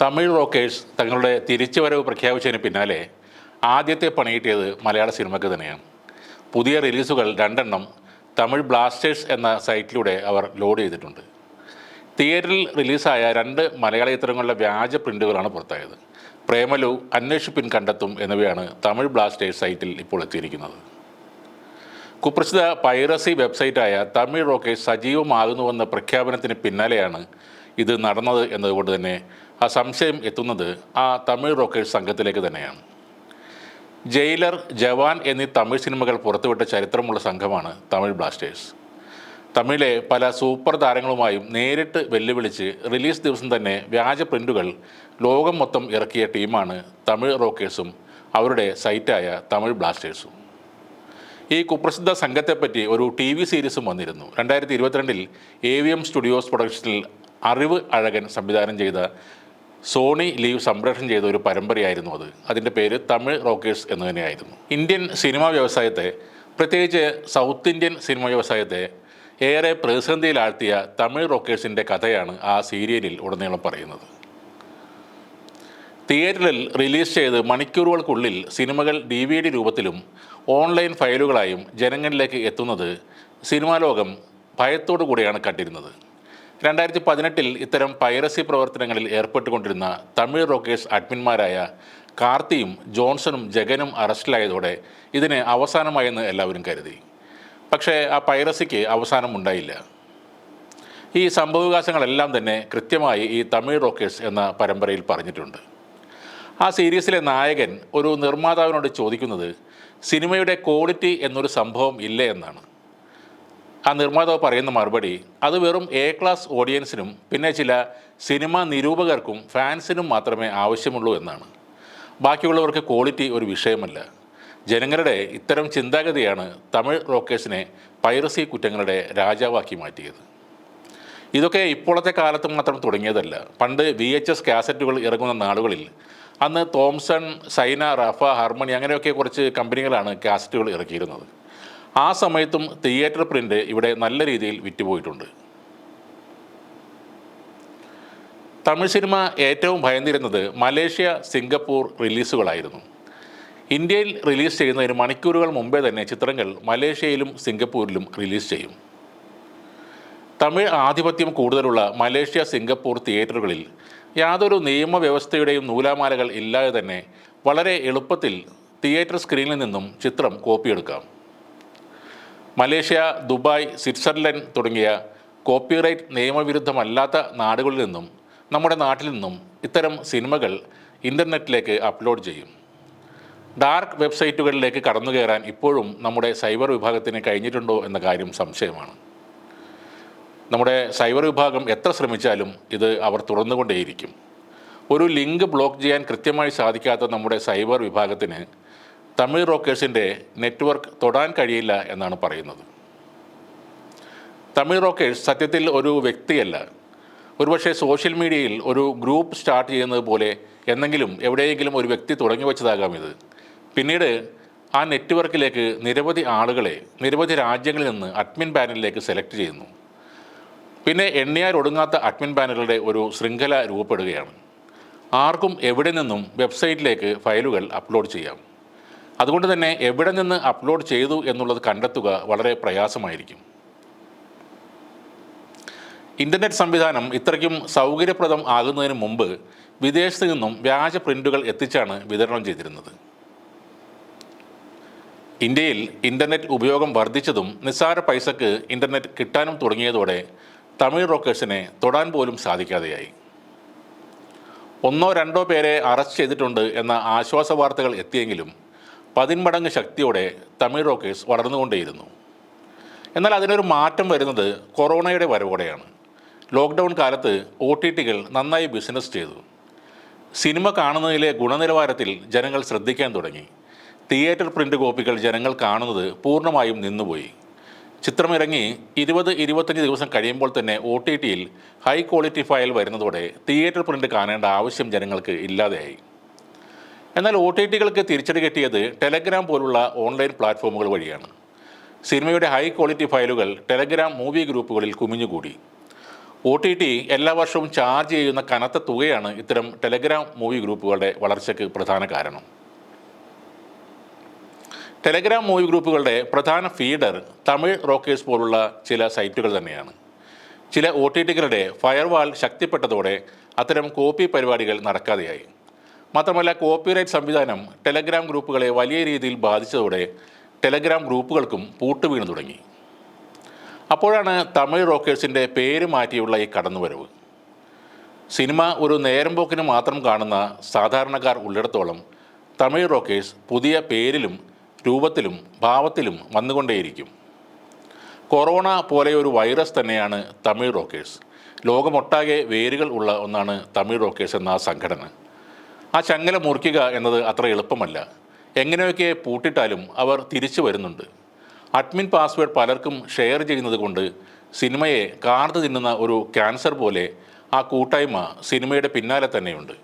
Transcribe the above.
Tamil rockers തങ്ങളുടെ തിരിച്ചുവരവ് പ്രഖ്യാപിച്ചതിന് പിന്നാലെ ആദ്യത്തെ പണിയിട്ടിയത് മലയാള സിനിമയ്ക്ക് തന്നെയാണ്. പുതിയ റിലീസുകൾ രണ്ടെണ്ണം തമിഴ് ബ്ലാസ്റ്റേഴ്സ് എന്ന സൈറ്റിലൂടെ അവർ ലോഡ് ചെയ്തിട്ടുണ്ട്. തിയേറ്ററിൽ റിലീസായ രണ്ട് മലയാള ചിത്രങ്ങളുടെ വ്യാജ പ്രിന്റുകളാണ് പുറത്തായത്. പ്രേമലു അന്വേഷിപ്പിൻ കണ്ടെത്തും എന്നിവയാണ് തമിഴ് ബ്ലാസ്റ്റേഴ്സ് സൈറ്റിൽ ഇപ്പോൾ എത്തിയിരിക്കുന്നത്. കുപ്രസിദ്ധ പൈറസി വെബ്സൈറ്റായ തമിഴ് റോക്കേഴ്സ് സജീവമാകുന്നുവെന്ന പ്രഖ്യാപനത്തിന് പിന്നാലെയാണ് ഇത് നടന്നത് എന്നതുകൊണ്ട് തന്നെ ആ സംശയം എത്തുന്നത് ആ തമിഴ് റോക്കേഴ്സ് സംഘത്തിലേക്ക് തന്നെയാണ്. ജയിലർ ജവാൻ എന്നീ തമിഴ് സിനിമകൾ പുറത്തുവിട്ട ചരിത്രമുള്ള സംഘമാണ് തമിഴ് ബ്ലാസ്റ്റേഴ്സ് തമിഴിലെ പല സൂപ്പർ താരങ്ങളുമായും നേരിട്ട് വെല്ലുവിളിച്ച് റിലീസ് ദിവസം തന്നെ വ്യാജ പ്രിന്റുകൾ ലോകം മൊത്തം ഇറക്കിയ ടീമാണ് തമിഴ് റോക്കേഴ്സും അവരുടെ സൈറ്റായ തമിഴ് ബ്ലാസ്റ്റേഴ്സും ഈ കുപ്രസിദ്ധ സംഘത്തെപ്പറ്റി ഒരു ടി വി സീരീസും വന്നിരുന്നു. രണ്ടായിരത്തി ഇരുപത്തിരണ്ടിൽ എ വി എം സ്റ്റുഡിയോസ് പ്രൊഡക്ഷനിൽ അറിവ് അഴകൻ സംവിധാനം ചെയ്ത സോണി ലീവ് സംപ്രേഷണം ചെയ്ത ഒരു പരമ്പരയായിരുന്നു അത്. അതിന്റെ പേര് തമിഴ് റോക്കേഴ്സ് എന്ന് തന്നെയായിരുന്നു. ഇന്ത്യൻ സിനിമാ വ്യവസായത്തെ പ്രത്യേകിച്ച് സൗത്ത് ഇന്ത്യൻ സിനിമാ വ്യവസായത്തെ ഏറെ പ്രതിസന്ധിയിലാഴ്ത്തിയ തമിഴ് റോക്കേഴ്സിന്റെ കഥയാണ് ആ സീരിയലിൽ ഉടനീളം പറയുന്നത്. തിയേറ്ററിൽ റിലീസ് ചെയ്ത് മണിക്കൂറുകൾക്കുള്ളിൽ സിനിമകൾ ഡി വി ഡി രൂപത്തിലും ഓൺലൈൻ ഫയലുകളായും ജനങ്ങളിലേക്ക് എത്തുന്നത് സിനിമാ ലോകം ഭയത്തോടു കൂടിയാണ് കണ്ടിരുന്നത്. രണ്ടായിരത്തി പതിനെട്ടിൽ ഇത്തരം പൈറസി പ്രവർത്തനങ്ങളിൽ ഏർപ്പെട്ടുകൊണ്ടിരുന്ന തമിഴ് റോക്കേഴ്സ് അഡ്മിന്മാരായ കാർത്തിയും ജോൺസണും ജഗനും അറസ്റ്റിലായതോടെ ഇതിന് അവസാനമായെന്ന് എല്ലാവരും കരുതി. പക്ഷേ ആ പൈറസിക്ക് അവസാനമുണ്ടായില്ല ഈ സംഭവവികാസങ്ങളെല്ലാം തന്നെ കൃത്യമായി ഈ തമിഴ് റോക്കേഴ്സ് എന്ന പരമ്പരയിൽ പറഞ്ഞിട്ടുണ്ട്. ആ സീരീസിലെ നായകൻ ഒരു നിർമ്മാതാവിനോട് ചോദിക്കുന്നത് സിനിമയുടെ ക്വാളിറ്റി എന്നൊരു സംഭവം ഇല്ല? എന്നാണ്. ആ നിർമ്മാതാവ് പറയുന്ന മറുപടി അത് വെറും എ ക്ലാസ് ഓഡിയൻസിനും പിന്നെ ചില സിനിമാ നിരൂപകർക്കും ഫാൻസിനും മാത്രമേ ആവശ്യമുള്ളൂ എന്നാണ്. ബാക്കിയുള്ളവർക്ക് ക്വാളിറ്റി ഒരു വിഷയമല്ല. ജനങ്ങളുടെ ഇത്തരം ചിന്താഗതിയാണ് തമിഴ് റോക്കേഴ്സിനെ പൈറസി കുറ്റങ്ങളുടെ രാജാവാക്കി മാറ്റിയത്. ഇതൊക്കെ ഇപ്പോഴത്തെ കാലത്ത് മാത്രം തുടങ്ങിയതല്ല. പണ്ട് വി എച്ച് എസ് കാസറ്റുകൾ ഇറങ്ങുന്ന നാളുകളിൽ അന്ന് തോംസൺ സൈന റഫ ഹാർമണി അങ്ങനെയൊക്കെ കുറച്ച് കമ്പനികളാണ് കാസറ്റുകൾ ഇറക്കിയിരുന്നത്. ആ സമയത്തും തിയേറ്റർ പ്രിന്റ് ഇവിടെ നല്ല രീതിയിൽ വിറ്റുപോയിട്ടുണ്ട്. തമിഴ് സിനിമ ഏറ്റവും ഭയന്നിരുന്നത് മലേഷ്യ സിംഗപ്പൂർ റിലീസുകളായിരുന്നു. ഇന്ത്യയിൽ റിലീസ് ചെയ്യുന്നതിന് മണിക്കൂറുകൾ മുമ്പേ തന്നെ ചിത്രങ്ങൾ മലേഷ്യയിലും സിംഗപ്പൂരിലും റിലീസ് ചെയ്യും. തമിഴ് ആധിപത്യം കൂടുതലുള്ള മലേഷ്യ സിംഗപ്പൂർ തിയേറ്ററുകളിൽ യാതൊരു നിയമവ്യവസ്ഥയുടെയും നൂലാമാലകൾ ഇല്ലാതെ തന്നെ വളരെ എളുപ്പത്തിൽ തിയേറ്റർ സ്ക്രീനിൽ നിന്നും ചിത്രം കോപ്പിയെടുക്കാം. മലേഷ്യ ദുബായ് സ്വിറ്റ്സർലൻഡ് തുടങ്ങിയ കോപ്പിറൈറ്റ് നിയമവിരുദ്ധമല്ലാത്ത നാടുകളിൽ നിന്നും നമ്മുടെ നാട്ടിൽ നിന്നും ഇത്തരം സിനിമകൾ ഇന്റർനെറ്റിലേക്ക് അപ്ലോഡ് ചെയ്യും. ഡാർക്ക് വെബ്സൈറ്റുകളിലേക്ക് കടന്നു കയറാൻ ഇപ്പോഴും നമ്മുടെ സൈബർ വിഭാഗത്തിന് കഴിഞ്ഞിട്ടുണ്ടോ എന്ന കാര്യം സംശയമാണ്. നമ്മുടെ സൈബർ വിഭാഗം എത്ര ശ്രമിച്ചാലും ഇത് അവർ തുറന്നുകൊണ്ടേയിരിക്കും. ഒരു ലിങ്ക് ബ്ലോക്ക് ചെയ്യാൻ കൃത്യമായി സാധിക്കാത്ത നമ്മുടെ സൈബർ വിഭാഗത്തിന് തമിഴ് റോക്കേഴ്സിന്റെ നെറ്റ്വർക്ക് തൊടാൻ കഴിയില്ല എന്നാണ് പറയുന്നത്. തമിഴ് റോക്കേഴ്സ് സത്യത്തിൽ ഒരു വ്യക്തിയല്ല. ഒരുപക്ഷെ സോഷ്യൽ മീഡിയയിൽ ഒരു ഗ്രൂപ്പ് സ്റ്റാർട്ട് ചെയ്യുന്നത് പോലെ എന്നെങ്കിലും എവിടെയെങ്കിലും ഒരു വ്യക്തി തുടങ്ങി വെച്ചതാകാം ഇത്. പിന്നീട് ആ നെറ്റ്വർക്കിലേക്ക് നിരവധി ആളുകളെ നിരവധി രാജ്യങ്ങളിൽ നിന്ന് അഡ്മിൻ പാനലിലേക്ക് സെലക്ട് ചെയ്യുന്നു. പിന്നെ എണ്ണിയാൽ ഒടുങ്ങാത്ത അഡ്മിൻ പാനലുകളുടെ ഒരു ശൃംഖല രൂപപ്പെടുകയാണ്. ആർക്കും എവിടെ നിന്നും വെബ്സൈറ്റിലേക്ക് ഫയലുകൾ അപ്ലോഡ് ചെയ്യാം. അതുകൊണ്ട് തന്നെ എവിടെ നിന്ന് അപ്ലോഡ് ചെയ്തു എന്നുള്ളത് കണ്ടെത്തുക വളരെ പ്രയാസമായിരിക്കും. ഇന്റർനെറ്റ് സംവിധാനം ഇത്രയ്ക്കും സൗകര്യപ്രദം ആകുന്നതിന് മുമ്പ് വിദേശത്ത് നിന്നും വ്യാജ പ്രിന്റുകൾ എത്തിച്ചാണ് വിതരണം ചെയ്തിരുന്നത്. ഇന്ത്യയിൽ ഇന്റർനെറ്റ് ഉപയോഗം വർദ്ധിച്ചതും നിസ്സാര പൈസക്ക് ഇന്റർനെറ്റ് കിട്ടാനും തുടങ്ങിയതോടെ തമിഴ് റോക്കേഴ്സിനെ തൊടാൻ പോലും സാധിക്കാതെയായി. ഒന്നോ രണ്ടോ പേരെ അറസ്റ്റ് ചെയ്തിട്ടുണ്ട് എന്ന ആശ്വാസ വാർത്തകൾ എത്തിയെങ്കിലും പതിന്മടങ്ങ് ശക്തിയോടെ തമിഴ് റോക്കേഴ്സ് വളർന്നുകൊണ്ടേയിരുന്നു. എന്നാൽ അതിനൊരു മാറ്റം വരുന്നത് കൊറോണയുടെ വരവോടെയാണ്. ലോക്ക്ഡൗൺ കാലത്ത് ഒ ടി ടികൾ നന്നായി ബിസിനസ് ചെയ്തു. സിനിമ കാണുന്നതിലെ ഗുണനിലവാരത്തിൽ ജനങ്ങൾ ശ്രദ്ധിക്കാൻ തുടങ്ങി. തിയേറ്റർ പ്രിന്റ് കോപ്പികൾ ജനങ്ങൾ കാണുന്നത് പൂർണമായും നിന്നുപോയി. ചിത്രമിറങ്ങി ഇരുപത് ഇരുപത്തഞ്ച് ദിവസം കഴിയുമ്പോൾ തന്നെ ഒ ടി ടിയിൽ ഹൈ ക്വാളിറ്റി ഫയൽ വരുന്നതോടെ തിയേറ്റർ പ്രിന്റ് കാണേണ്ട ആവശ്യം ജനങ്ങൾക്ക് ഇല്ലാതെയായി. എന്നാൽ ഒ ടി ടികൾക്ക് തിരിച്ചടി കിട്ടിയത് ടെലഗ്രാം പോലുള്ള ഓൺലൈൻ പ്ലാറ്റ്ഫോമുകൾ വഴിയാണ്. സിനിമയുടെ ഹൈ ക്വാളിറ്റി ഫയലുകൾ ടെലഗ്രാം മൂവി ഗ്രൂപ്പുകളിൽ കുമിഞ്ഞുകൂടി. ഒ ടി ടി എല്ലാ വർഷവും ചാർജ് ചെയ്യുന്ന കനത്ത തുകയാണ് ഇത്തരം ടെലഗ്രാം മൂവി ഗ്രൂപ്പുകളുടെ വളർച്ചയ്ക്ക് പ്രധാന കാരണം. ടെലഗ്രാം മൂവി ഗ്രൂപ്പുകളുടെ പ്രധാന ഫീഡർ തമിഴ് റോക്കേഴ്സ് പോലുള്ള ചില സൈറ്റുകൾ തന്നെയാണ്. ചില ഒ ടി ടികളുടെ ഫയർവാൾ ശക്തിപ്പെട്ടതോടെ അത്തരം കോപ്പി പരിപാടികൾ നടക്കാതെയായി. മാത്രമല്ല കോപ്പിറൈറ്റ് സംവിധാനം ടെലഗ്രാം ഗ്രൂപ്പുകളെ വലിയ രീതിയിൽ ബാധിച്ചതോടെ ടെലഗ്രാം ഗ്രൂപ്പുകൾക്കും പൂട്ട് വീണു തുടങ്ങി. അപ്പോഴാണ് തമിഴ് റോക്കേഴ്സിന്റെ പേര് മാറ്റിയുള്ള ഈ കടന്നുവരവ്. സിനിമ ഒരു നേരം പോക്കിന് മാത്രം കാണുന്ന സാധാരണക്കാർ ഉള്ളിടത്തോളം തമിഴ് റോക്കേഴ്സ് പുതിയ പേരിലും രൂപത്തിലും ഭാവത്തിലും വന്നുകൊണ്ടേയിരിക്കും. കൊറോണ പോലെ ഒരു വൈറസ് തന്നെയാണ് തമിഴ് റോക്കേഴ്സ്. ലോകമൊട്ടാകെ വേരുകൾ ഉള്ള ഒന്നാണ് തമിഴ് റോക്കേഴ്സ് എന്ന സംഘടന. ആ ചങ്ങല മുറിക്കുക എന്നത് അത്ര എളുപ്പമല്ല. എങ്ങനെയൊക്കെ പൂട്ടിട്ടാലും അവർ തിരിച്ചു വരുന്നുണ്ട്. അഡ്മിൻ പാസ്വേഡ് പലർക്കും ഷെയർ ചെയ്യുന്നത് കൊണ്ട് സിനിമയെ കാർന്നു തിന്നുന്ന ഒരു ക്യാൻസർ പോലെ ആ കൂട്ടായ്മ സിനിമയുടെ പിന്നാലെ തന്നെയുണ്ട്.